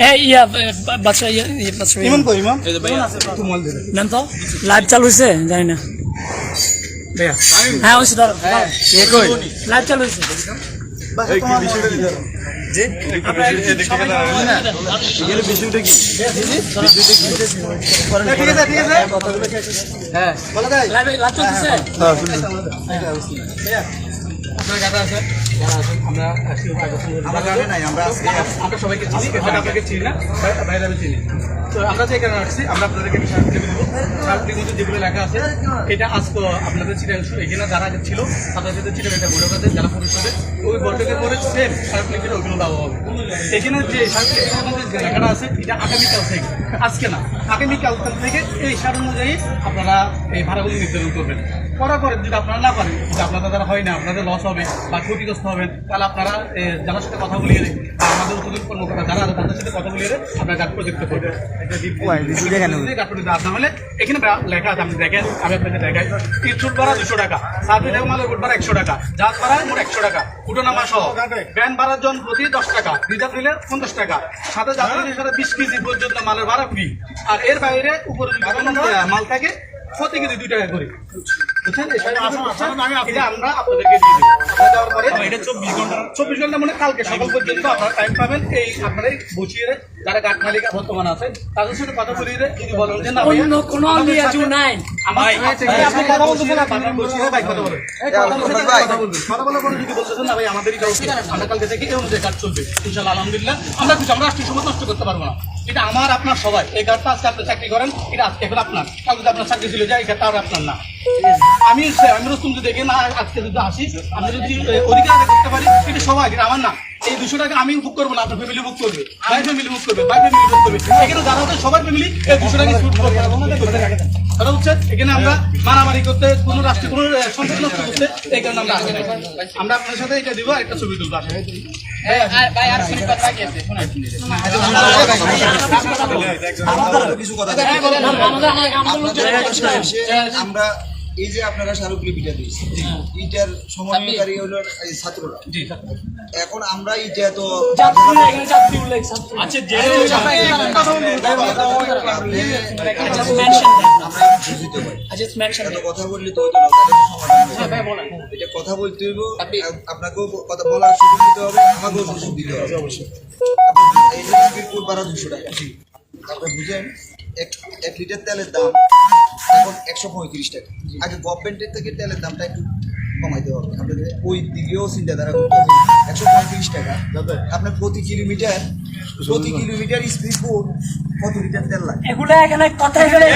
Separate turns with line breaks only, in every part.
এই ইয়া বাচ্চা ইয়া বাচ্চা
ইমাম কই ইমাম
নেন তো? লাইভ চালু হয়েছে জানি না। হ্যাঁ হয়েছে ধরো। লাইভ চালু
ঠিক আছে ঠিক আছে
লাইভ লাইভ চলতেছে
আমরা আমরা
সবাইকে চিনি আপনাকে চিনি না বা- আমি চিনি। তো আমরা যে এখানে আসছি আমরা আপনাদেরকে একটা সাহায্য দেবো। সাহায্যের মধ্যে যেগুলো লেখা আছে এটা আজকে আপনাদের চিটাং এখানে যারা ছিল তাদের সাথে চিটাং একটা বৈঠক যারা পরিষদে ওই বৈঠকের পরে সেম সার্ক ওইগুলো দেওয়া হবে। এখানে যে লেখাটা আছে এটা আগামীকাল থেকে আজকে না আগামীকাল থেকে এই সার অনুযায়ী আপনারা এই ভাড়াগুলো নির্ধারণ করবেন। করার পরে যদি আপনারা না পারেন যদি আপনাদের দ্বারা হয় না আপনাদের লস হবে বা ক্ষতিগ্রস্ত হবেন তাহলে আপনারা যাদের সাথে কথা বলিয়ে দেন আমাদের উপযোগী কর্মকর্তা যারা আছে তাদের সাথে কথা বলিয়ে দেন আপনারা গাছ প্রজেক্ট করবেন হলে এখানে লেখা আছে আপনি দেখেন আমি আপনাকে দেখাই। তিরছুট ভাড়া দুশো টাকা সার্ভিস মালের গুড ভাড়া একশো টাকা জাহাজ ভাড়া মোট একশো টাকা উঠোনামা সহ। ব্যান ভাড়ার জন প্রতি দশ টাকা রিজার্ভ নিলে পঞ্চাশ টাকা সাথে যাত্রী হিসাবে বিশ কেজি পর্যন্ত মালের ভাড়া ফ্রি আর এর বাইরে উপরে মাল থাকে প্রতি কেজি দুই টাকা করে। আমরা আপনাদেরকে দিয়ে দেবো। এটা চব্বিশ ঘণ্টা চব্বিশ ঘণ্টা মানে কালকে সকাল পর্যন্ত আপনারা টাইম পাবেন। এই আপনারা বসিয়ে যারা মালিকা বর্তমান আছেন তাদের সাথে কথা যদি বলেন যে না
অন্য কোনো লিয়াজু নাই।
আমার আপনি কথা বলতেছেন না, আপনার বসিয়ে ভাই কথা বলেন। কথা বলার সাথে কথা বলবেন। কথা বলার পরে যদি বলতেছেন না ভাই আমাদের এটা আমরা কালকে থেকে এই অনুযায়ী কাজ চলবে ইনশাল্লাহ আলহামদুলিল্লাহ। আমরা কিছু আমরা রাষ্ট্রীয় সম্পদ নষ্ট করতে পারব না। এটা আমার আপনার সবাই। এই কাজটা আজকে আপনি চাকরি করেন এটা আজকে এখন আপনার। কালকে যদি আপনার চাকরি ছিল যায় এটা তার আপনার না। আমি আমি রুস্তুম যদি দেখে না আজকে যদি আসি আমি যদি অধিকার করতে পারি এটা সবাই এটা আমার না। এই দুশো টাকা আমি বুক করব না আপনার ফ্যামিলি বুক করবে। ভাই ফ্যামিলি বুক করবে ভাই ফ্যামিলি বুক করবে। এখানে যারা আছে সবার ফ্যামিলি এই দুশো টাকা শুট করবে। কথা হচ্ছে এখানে আমরা মারামারি করতে কোনো রাষ্ট্রীয় কোনো সম্পদ নষ্ট করতে এই কারণে আমরা আসি আমরা আপনার সাথে এটা দিব একটা ছবি তুলবো
আপনাদের এসে আমরা এই যে আপনারা স্মারকলিপিটা দিয়েছি ইটার সমন্বয়কারী হলো এই ছাত্ররা। এখন আমরা ইটা তো
it.
কথা বললে তো না। এটা কথা বলতে হইব। আপনাকেও কথা বলার সুযোগ দিতে হবে আমাকেও সুযোগ দিতে হবে। অবশ্যই। এই দুশো টাকা। আপনি বুঝেন এক এক লিটার তেলের দাম এখন একশো পঁয়ত্রিশ টাকা। আগে গভর্নমেন্টের থেকে তেলের দামটা একটু কমাইতে হবে। আপনাদের ওই দিকেও চিন্তাধারা করতে হবে। একশো পঁয়ত্রিশ টাকা। আপনার প্রতি কিলোমিটার প্রতি কিলোমিটার স্পিড বোর্ড কত লিটার তেল লাগে
এগুলো এখানে কথা এখানে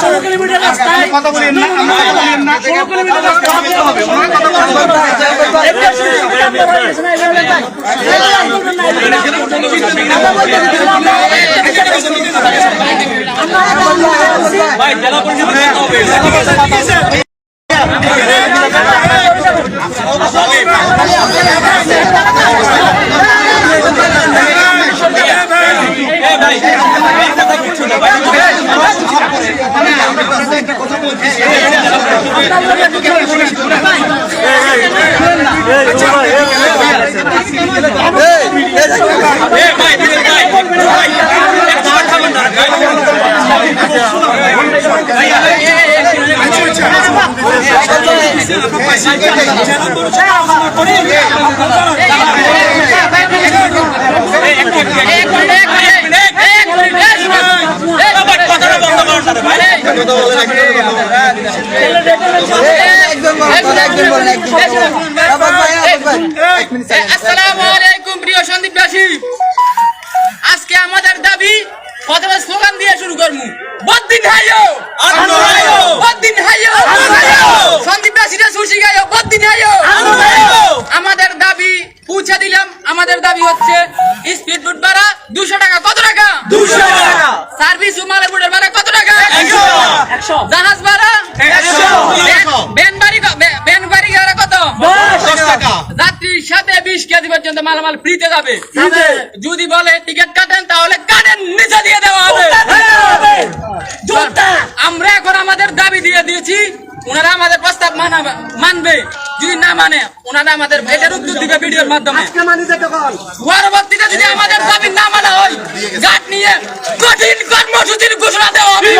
ষোলো কিলোমিটার রাস্তায়
কথা বলেন না আমরা কথা বলেন না ষোলো কিলোমিটার রাস্তা হবে হবে ওনারা কথা বলবেন
আসসালামু আলাইকুম বুটের ভাড়া কত টাকা? জাহাজ ভাড়া? ব্যান বাড়ি ক- বাড়ি ভাড়া কত? যাত্রীর সাথে বিশ কেজি পর্যন্ত মালামাল ফ্রিতে যাবে। যদি বলে টিকিট কাটেন তাহলে কাটেন নিচে দিয়ে দেওয়া হবে। আমরা এখন আমাদের দাবি দিয়ে দিয়েছি ওনারা আমাদের প্রস্তাব মানবে। যদি না মানে ওনারা আমাদের এটার উত্তর দিবে ভিডিওর মাধ্যমে। পরবর্তীতে যদি আমাদের দাবি না মানা হয় গাট নিয়ে কঠিন কর্মসূচির ঘোষণা দেওয়া হবে।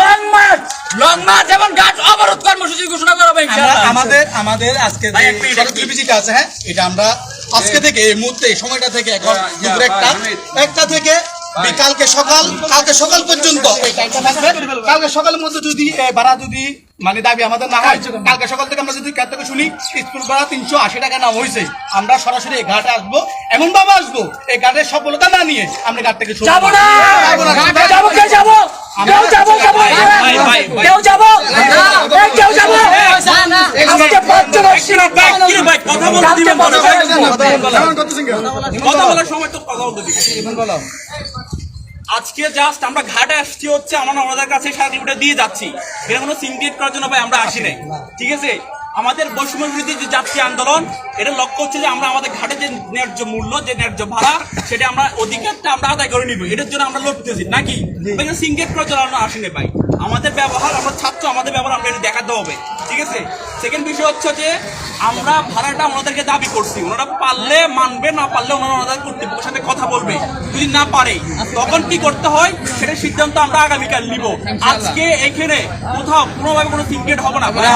লং মার্চ লং মার্চ এবং গাট অবরোধ কর্মসূচির ঘোষণা করা হবে
আমরা আমাদের আমাদের আজকে আছে হ্যাঁ? এটা আমরা আজকে থেকে এই মুহূর্তে সময়টা থেকে এখন দুপুর একটা। একটা থেকে কালকে সকাল কালকে সকাল পর্যন্ত কালকে সকালের মধ্যে যদি ভাড়া যদি মানে দাবি আমাদের না হয় কালকে সকাল থেকে আমরা যদি কার থেকে শুনি স্কুল ভাড়া তিনশো আশি টাকা নাম হয়েছে আমরা সরাসরি এই ঘাটে আসব এমন ভাবে আসব এই ঘাটের সফলতা না নিয়ে আমরা ঘাট থেকে
যাব না
যাব না।
যাব কেউ যাব যাব যাব কেউ যাব কেউ যাব আজকে পাঁচজন আসছি না কালকে পাঁচজন
কথা বলার সময় তো কথা বলতে দিচ্ছি আজকে জাস্ট আমরা ঘাটে আসছি হচ্ছে আমরা ওনাদের কাছে সার্টিফিকেট দিয়ে যাচ্ছি। এটা কোনো সিন্ডিকেট করার জন্য ভাই আমরা আসি নাই। ঠিক আছে? আমাদের বৈষম্য বিরোধী যে যাত্রী আন্দোলন এটা লক্ষ্য হচ্ছে যে আমরা আমাদের ঘাটে যে ন্যায্য মূল্য যে ন্যায্য ভাড়া সেটা আমরা অধিকারটা আমরা আদায় করে নিব। এটার জন্য আমরা লড়তেছি নাকি? সিন্ডিকেট করার জন্য আমরা আসি নাই ভাই। আমাদের ব্যবহার আমরা ছাত্র আমাদের ব্যবহার আমরা এটা দেখাতে হবে। ঠিক আছে? সেকেন্ড বিষয় হচ্ছে যে আমরা ভাড়াটা ওনাদেরকে দাবি করছি। ওনারা পারলে মানবে না পারলে ওনারা ওনাদের কর্তৃপক্ষের সাথে কথা বলবে। যদি না পারে তখন কি করতে হয়? সেটা সিদ্ধান্ত আমরা আগামীকাল নিব। আজকে এখানে কোথাও কোনোভাবে কোনো সিন্ডিকেট হবে না। মানে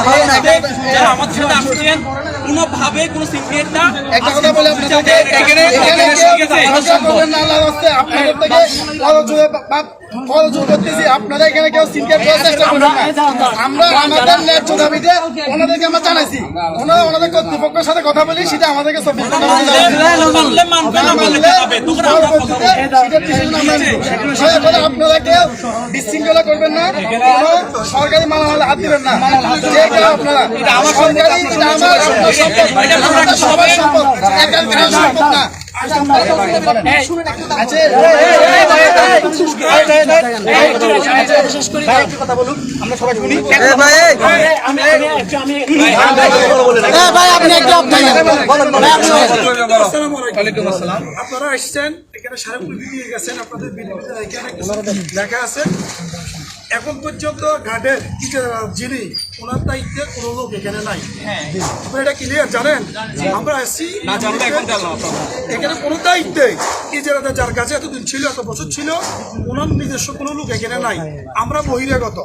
যারা আমাদের সাথে আসছেন কোনোভাবে কোনো সিন্ডিকেট না।
করতেছি। আপনারা এখানে কেউ সিনকেট করার করবেন আমরা আমাদের ন্যায্য দাবিতে ওনাদেরকে আমরা জানাইছি। ওনারা ওনাদের কর্তৃপক্ষের সাথে কথা বলি সেটা আমাদেরকে আপনারা কেউ বিশৃঙ্খলা করবেন না। সরকারি মালামালে হাত দিবেন না। যে কেউ আপনারা সরকারি এটা সম্পদ। সম্পদ না।
আপনারা আসছেন এখানে সারা গেছেন আপনাদের লেখা আছে এখন পর্যন্ত গার্ডের যিনি ওনার দায়িত্বে কোনো লোক এখানে নাই এটা ক্লিয়ার জানেন আমরা
এখন
কোনো দায়িত্বে ইজারাদার যার কাছে এতদিন ছিল এত বছর ছিল ওনার নিজস্ব কোনো লোক এখানে নাই আমরা বহিরাগত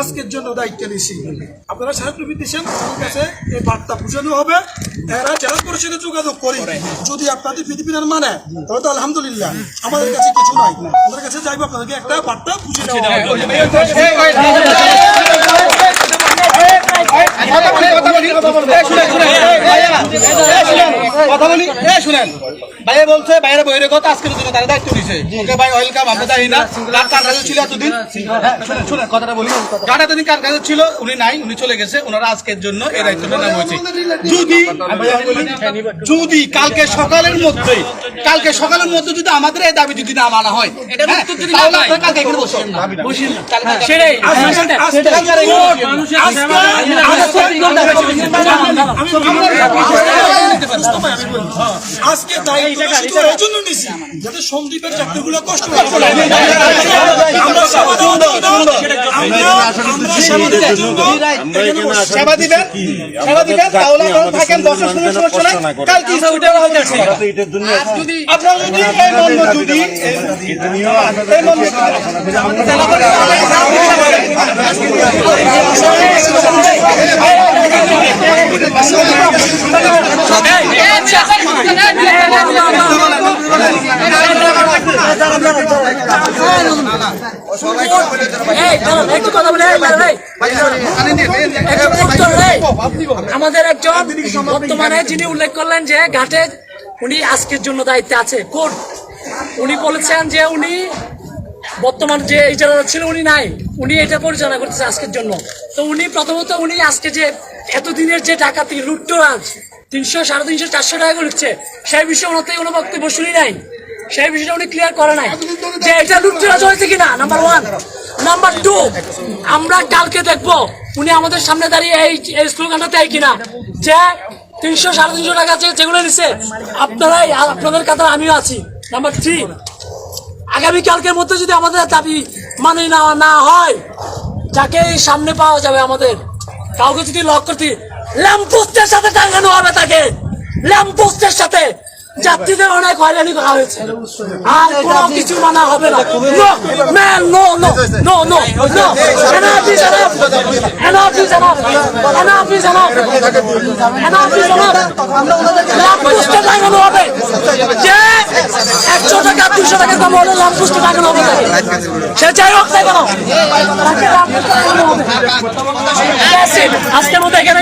আজকের জন্য দায়িত্ব নিছি আপনারা সাহেব দিচ্ছেন কাছে এই বার্তা পৌঁছানো হবে এরা জেলা পরিষদে যোগাযোগ করি যদি আপনাদের পৃথিবীর মানে তাহলে তো আলহামদুলিল্লাহ আমাদের কাছে কিছু নাই আমাদের কাছে যাইবো আপনাদেরকে একটা বার্তা পৌঁছে দেওয়া
কথা বলি কথা বলি কথা বলি এই শুনেন শুনেন ভাইয়া এই শুনেন কথা বলি এই শুনেন ভাইয়া বলছে বাইরে বইরে কথা আজকের জন্য তারা দায়িত্ব নিছে ওকে ভাই ওয়েলকাম আমরা জানি না কার কার কাছে ছিল এতদিন শুনেন শুনেন কথাটা বলি কার এতদিন কার কাছে ছিল উনি নাই উনি চলে গেছে ওনারা আজকের জন্য এই দায়িত্বটা নেওয়া হয়েছে যদি যদি কালকে সকালের মধ্যে কালকে সকালের মধ্যে যদি আমাদের এই দাবি যদি না মানা হয় তাহলে আপনারা কালকে এখানে বসেন বসেন
সেটাই
আজকে যাতে সন্দীপের চাকরিগুলো কষ্ট সেবা
দিবেন সেবা দিবেন তাহলে আপনারা থাকেন বছর শুনে সমস্যা নাই কালকে স্কুলে হবে আপনারা যদি এই মর্ম যদি এই মর্ম
আমাদের একজন বর্তমানে যিনি উল্লেখ করলেন যে ঘাটে উনি আজকের জন্য দায়িত্বে আছে। কোর্ট। উনি বলেছেন যে উনি বর্তমান যে ইজারা ছিল, উনি নাই। উনি এটা পরিচালনা করতেছে আজকের জন্য। তো উনি প্রথমত উনি আজকে যে এতদিনের যে ডাকাতি লুট্টরাজ তিনশো, সাড়ে তিনশো, চারশো টাকা লিখছে সেই বিষয়ে থেকে কোনো বক্তব্য শুনি নাই। সেই বিষয়টা উনি ক্লিয়ার করে নাই যে এটা লুট্টরাজ হয়েছে কিনা নাম্বার ওয়ান নাম্বার টু আমরা কালকে দেখব উনি আমাদের সামনে দাঁড়িয়ে এই এই স্লোগানটা দেয় কিনা যে তিনশো, সাড়ে তিনশো টাকা যেগুলো নিচ্ছে আপনারাই, আপনাদের কাতার আমিও আছি। নাম্বার থ্রি আগামী কালকের মধ্যে যদি আমাদের দাবি মানে না না হয়, যাকে সামনে পাওয়া যাবে আমাদের, কাউকে যদি লক করতে ল্যাম্পোস্টের সাথে টাঙানো হবে তাকে ল্যাম্পোস্টের সাথে। যাত্রীদের অনেক হয়রানি করা হয়েছে। আর কোনো কিছু মানা হবে না। নো নো নো নো ল্যাম্পোস্টে টাঙানো হবে। যে একশো টাকা, দুশো টাকা দাম হলে ল্যাম্পোস্টে টাঙানো হবে। সে যাই হোক না কেন আজকের মতো এখানে